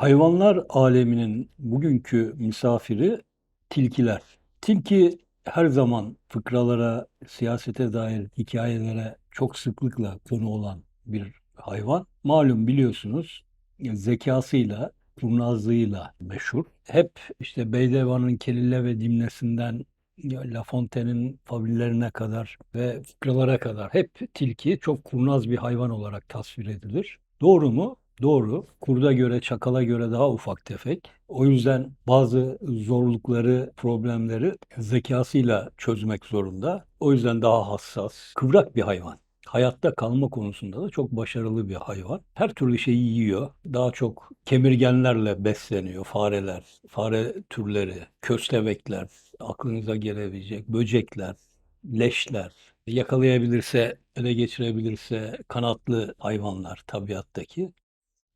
Hayvanlar aleminin bugünkü misafiri tilkiler. Tilki her zaman fıkralara, siyasete dair hikayelere çok sıklıkla konu olan bir hayvan. Malum biliyorsunuz zekasıyla, kurnazlığıyla meşhur. Hep işte Beydevan'ın Kelile ve Dimnesi'nden La Fontaine'in fablilerine kadar ve fıkralara kadar hep tilki çok kurnaz bir hayvan olarak tasvir edilir. Doğru mu? Doğru. Kurda göre, çakala göre daha ufak tefek. O yüzden bazı zorlukları, problemleri zekasıyla çözmek zorunda. O yüzden daha hassas, kıvrak bir hayvan. Hayatta kalma konusunda da çok başarılı bir hayvan. Her türlü şeyi yiyor. Daha çok kemirgenlerle besleniyor. Fareler, fare türleri, köstebekler, aklınıza gelebilecek böcekler, leşler, yakalayabilirse, ele geçirebilirse kanatlı hayvanlar tabiattaki.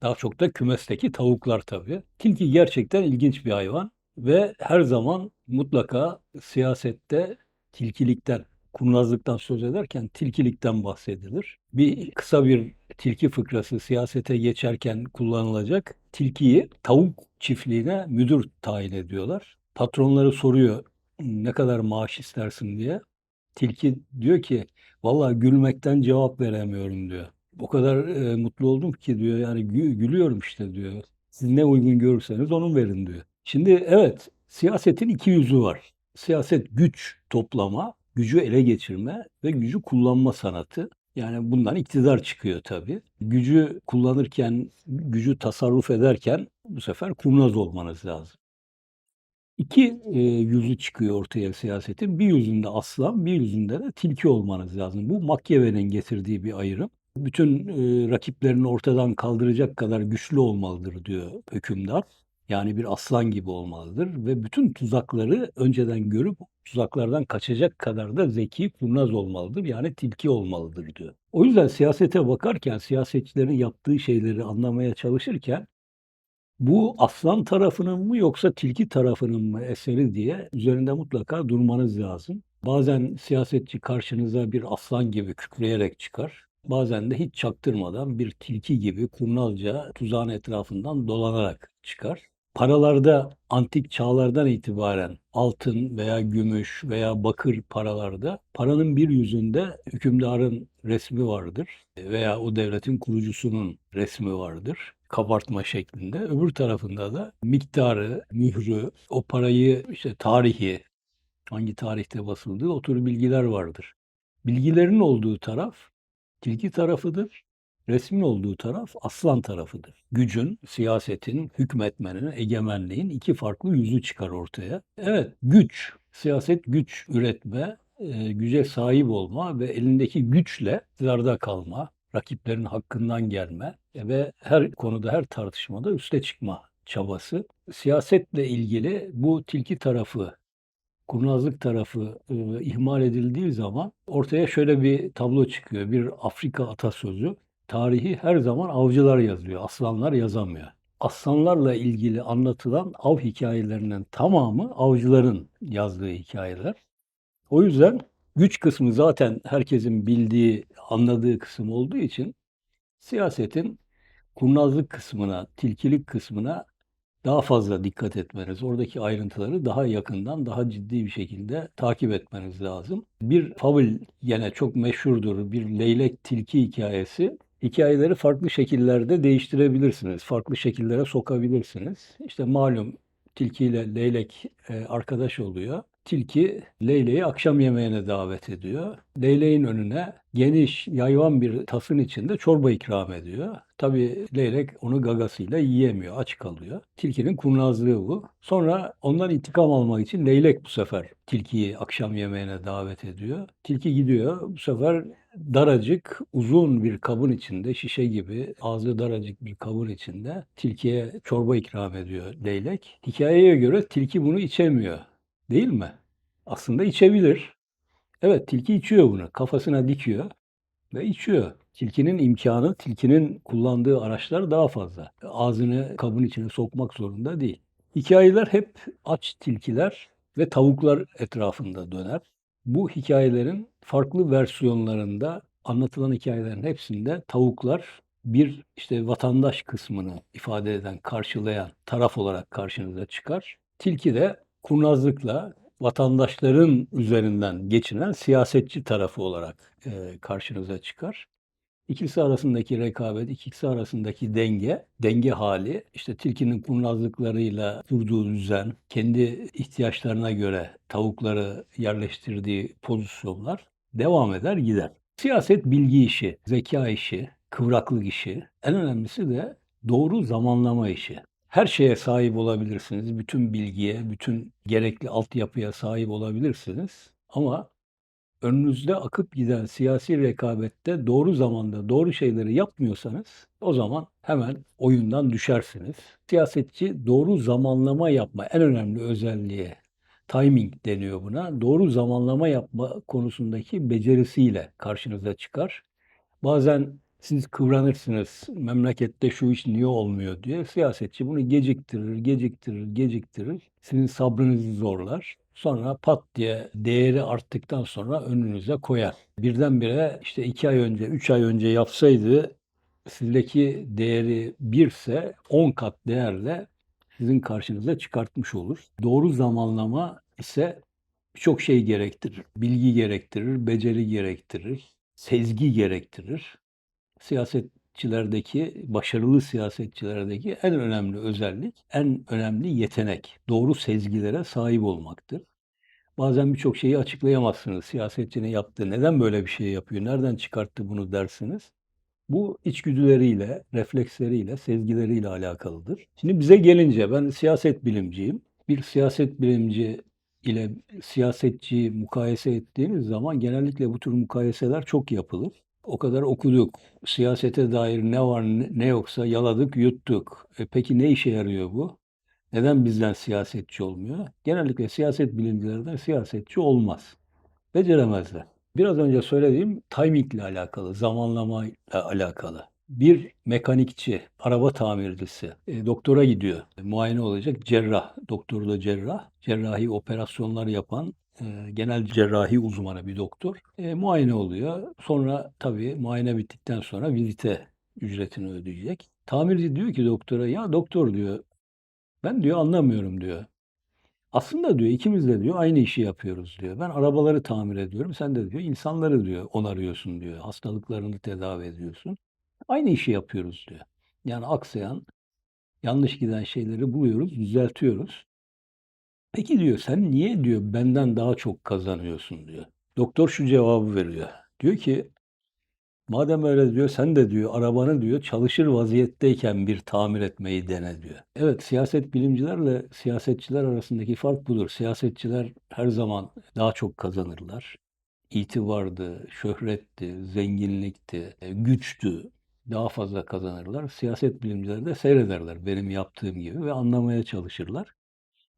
Daha çok da kümesteki tavuklar tabii. Tilki gerçekten ilginç bir hayvan ve her zaman mutlaka siyasette tilkilikten, kurnazlıktan söz ederken tilkilikten bahsedilir. Bir kısa bir tilki fıkrası siyasete geçerken kullanılacak. Tilkiyi tavuk çiftliğine müdür tayin ediyorlar. Patronları soruyor ne kadar maaş istersin diye. Tilki diyor ki vallahi gülmekten cevap veremiyorum diyor. O kadar e, mutlu oldum ki diyor yani gü- gülüyorum işte diyor. Siz ne uygun görürseniz onun verin diyor. Şimdi evet siyasetin iki yüzü var. Siyaset güç toplama, gücü ele geçirme ve gücü kullanma sanatı. Yani bundan iktidar çıkıyor tabii. Gücü kullanırken, gücü tasarruf ederken bu sefer kurnaz olmanız lazım. İki e, yüzü çıkıyor ortaya siyasetin. Bir yüzünde aslan, bir yüzünde de tilki olmanız lazım. Bu Machiavelli'nin getirdiği bir ayrım. Bütün e, rakiplerini ortadan kaldıracak kadar güçlü olmalıdır diyor hükümdar. Yani bir aslan gibi olmalıdır ve bütün tuzakları önceden görüp tuzaklardan kaçacak kadar da zeki, kurnaz olmalıdır. Yani tilki olmalıdır diyor. O yüzden siyasete bakarken, siyasetçilerin yaptığı şeyleri anlamaya çalışırken bu aslan tarafının mı yoksa tilki tarafının mı eseri diye üzerinde mutlaka durmanız lazım. Bazen siyasetçi karşınıza bir aslan gibi kükreyerek çıkar. Bazen de hiç çaktırmadan bir tilki gibi kurnazca tuzağın etrafından dolanarak çıkar. Paralarda antik çağlardan itibaren altın veya gümüş veya bakır paralarda paranın bir yüzünde hükümdarın resmi vardır veya o devletin kurucusunun resmi vardır kabartma şeklinde. Öbür tarafında da miktarı, mührü, o parayı işte tarihi, hangi tarihte basıldığı o tür bilgiler vardır. Bilgilerin olduğu taraf tilki tarafıdır. Resmin olduğu taraf aslan tarafıdır. Gücün, siyasetin, hükmetmenin, egemenliğin iki farklı yüzü çıkar ortaya. Evet, güç, siyaset güç üretme, e, güce sahip olma ve elindeki güçle iktidarda kalma, rakiplerin hakkından gelme ve her konuda, her tartışmada üste çıkma çabası. Siyasetle ilgili bu tilki tarafı, kurnazlık tarafı e, ihmal edildiği zaman ortaya şöyle bir tablo çıkıyor. Bir Afrika atasözü. Tarihi her zaman avcılar yazıyor, aslanlar yazamıyor. Aslanlarla ilgili anlatılan av hikayelerinin tamamı avcıların yazdığı hikayeler. O yüzden güç kısmı zaten herkesin bildiği, anladığı kısım olduğu için siyasetin kurnazlık kısmına, tilkilik kısmına daha fazla dikkat etmeniz, oradaki ayrıntıları daha yakından, daha ciddi bir şekilde takip etmeniz lazım. Bir fabül yine çok meşhurdur, bir leylek tilki hikayesi. Hikayeleri farklı şekillerde değiştirebilirsiniz, farklı şekillere sokabilirsiniz. İşte malum tilkiyle leylek e, arkadaş oluyor. Tilki Leyleği akşam yemeğine davet ediyor. Leyleğin önüne geniş, yayvan bir tasın içinde çorba ikram ediyor. Tabii leylek onu gagasıyla yiyemiyor, aç kalıyor. Tilkinin kurnazlığı bu. Sonra ondan intikam almak için leylek bu sefer tilkiyi akşam yemeğine davet ediyor. Tilki gidiyor. Bu sefer daracık, uzun bir kabın içinde, şişe gibi ağzı daracık bir kabın içinde tilkiye çorba ikram ediyor leylek. Hikayeye göre tilki bunu içemiyor. Değil mi? Aslında içebilir. Evet, tilki içiyor bunu. Kafasına dikiyor ve içiyor. Tilkinin imkanı, tilkinin kullandığı araçlar daha fazla. Ağzını kabın içine sokmak zorunda değil. Hikayeler hep aç tilkiler ve tavuklar etrafında döner. Bu hikayelerin farklı versiyonlarında anlatılan hikayelerin hepsinde tavuklar bir işte vatandaş kısmını ifade eden, karşılayan taraf olarak karşınıza çıkar. Tilki de kurnazlıkla vatandaşların üzerinden geçinen siyasetçi tarafı olarak e, karşınıza çıkar. İkisi arasındaki rekabet, ikisi arasındaki denge, denge hali, işte tilkinin kurnazlıklarıyla kurduğu düzen, kendi ihtiyaçlarına göre tavukları yerleştirdiği pozisyonlar devam eder gider. Siyaset bilgi işi, zeka işi, kıvraklık işi, en önemlisi de doğru zamanlama işi. Her şeye sahip olabilirsiniz, bütün bilgiye, bütün gerekli altyapıya sahip olabilirsiniz ama önünüzde akıp giden siyasi rekabette doğru zamanda doğru şeyleri yapmıyorsanız o zaman hemen oyundan düşersiniz. Siyasetçi doğru zamanlama yapma en önemli özelliği timing deniyor buna. Doğru zamanlama yapma konusundaki becerisiyle karşınıza çıkar. Bazen siz kıvranırsınız, memlekette şu iş niye olmuyor diye. Siyasetçi bunu geciktirir, geciktirir, geciktirir. Sizin sabrınızı zorlar. Sonra pat diye değeri arttıktan sonra önünüze koyar. Birdenbire işte iki ay önce, üç ay önce yapsaydı sizdeki değeri birse 10 kat değerle sizin karşınıza çıkartmış olur. Doğru zamanlama ise birçok şey gerektirir. Bilgi gerektirir, beceri gerektirir, sezgi gerektirir. Siyasetçilerdeki, başarılı siyasetçilerdeki en önemli özellik, en önemli yetenek. Doğru sezgilere sahip olmaktır. Bazen birçok şeyi açıklayamazsınız. Siyasetçinin yaptığı, neden böyle bir şey yapıyor, nereden çıkarttı bunu dersiniz. Bu içgüdüleriyle, refleksleriyle, sezgileriyle alakalıdır. Şimdi bize gelince ben siyaset bilimciyim. Bir siyaset bilimci ile siyasetçiyi mukayese ettiğiniz zaman genellikle bu tür mukayeseler çok yapılır. O kadar okuduk. Siyasete dair ne var ne yoksa yaladık, yuttuk. E peki ne işe yarıyor bu? Neden bizden siyasetçi olmuyor? Genellikle siyaset bilimcilerden siyasetçi olmaz. Beceremezler. Biraz önce söylediğim timing ile alakalı, zamanlama ile alakalı. Bir mekanikçi, araba tamircisi e, doktora gidiyor. E, muayene olacak cerrah, doktoru da cerrah. Cerrahi operasyonlar yapan e, genel cerrahi uzmanı bir doktor. E, muayene oluyor. Sonra tabii muayene bittikten sonra vizite ücretini ödeyecek. Tamirci diyor ki doktora ya doktor diyor ben diyor anlamıyorum diyor. Aslında diyor ikimiz de diyor aynı işi yapıyoruz diyor. Ben arabaları tamir ediyorum. Sen de diyor insanları diyor onarıyorsun diyor. Hastalıklarını tedavi ediyorsun. Aynı işi yapıyoruz diyor. Yani aksayan, yanlış giden şeyleri buluyoruz, düzeltiyoruz. Peki diyor sen niye diyor benden daha çok kazanıyorsun diyor. Doktor şu cevabı veriyor. Diyor ki Madem öyle diyor sen de diyor arabanı diyor çalışır vaziyetteyken bir tamir etmeyi dene diyor. Evet siyaset bilimcilerle siyasetçiler arasındaki fark budur. Siyasetçiler her zaman daha çok kazanırlar. İtibardı, şöhretti, zenginlikti, e, güçtü. Daha fazla kazanırlar. Siyaset bilimcileri de seyrederler benim yaptığım gibi ve anlamaya çalışırlar.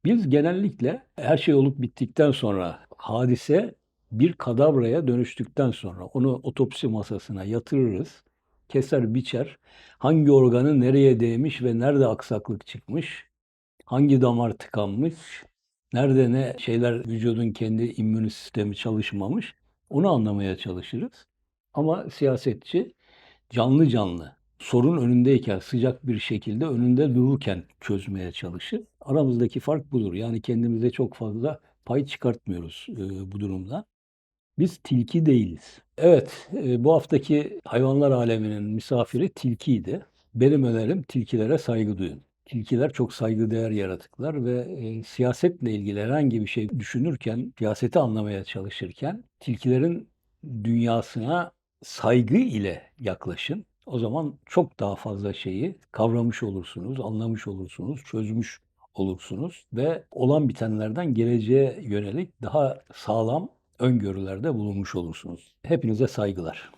Biz genellikle her şey olup bittikten sonra hadise bir kadavraya dönüştükten sonra onu otopsi masasına yatırırız. Keser biçer. Hangi organı nereye değmiş ve nerede aksaklık çıkmış? Hangi damar tıkanmış? Nerede ne şeyler vücudun kendi immün sistemi çalışmamış? Onu anlamaya çalışırız. Ama siyasetçi canlı canlı sorun önündeyken sıcak bir şekilde önünde dururken çözmeye çalışır. Aramızdaki fark budur. Yani kendimize çok fazla pay çıkartmıyoruz e, bu durumda. Biz tilki değiliz. Evet, e, bu haftaki hayvanlar aleminin misafiri tilkiydi. Benim önerim tilkilere saygı duyun. Tilkiler çok saygıdeğer yaratıklar ve e, siyasetle ilgili herhangi bir şey düşünürken, siyaseti anlamaya çalışırken tilkilerin dünyasına saygı ile yaklaşın. O zaman çok daha fazla şeyi kavramış olursunuz, anlamış olursunuz, çözmüş olursunuz ve olan bitenlerden geleceğe yönelik daha sağlam öngörülerde bulunmuş olursunuz. Hepinize saygılar.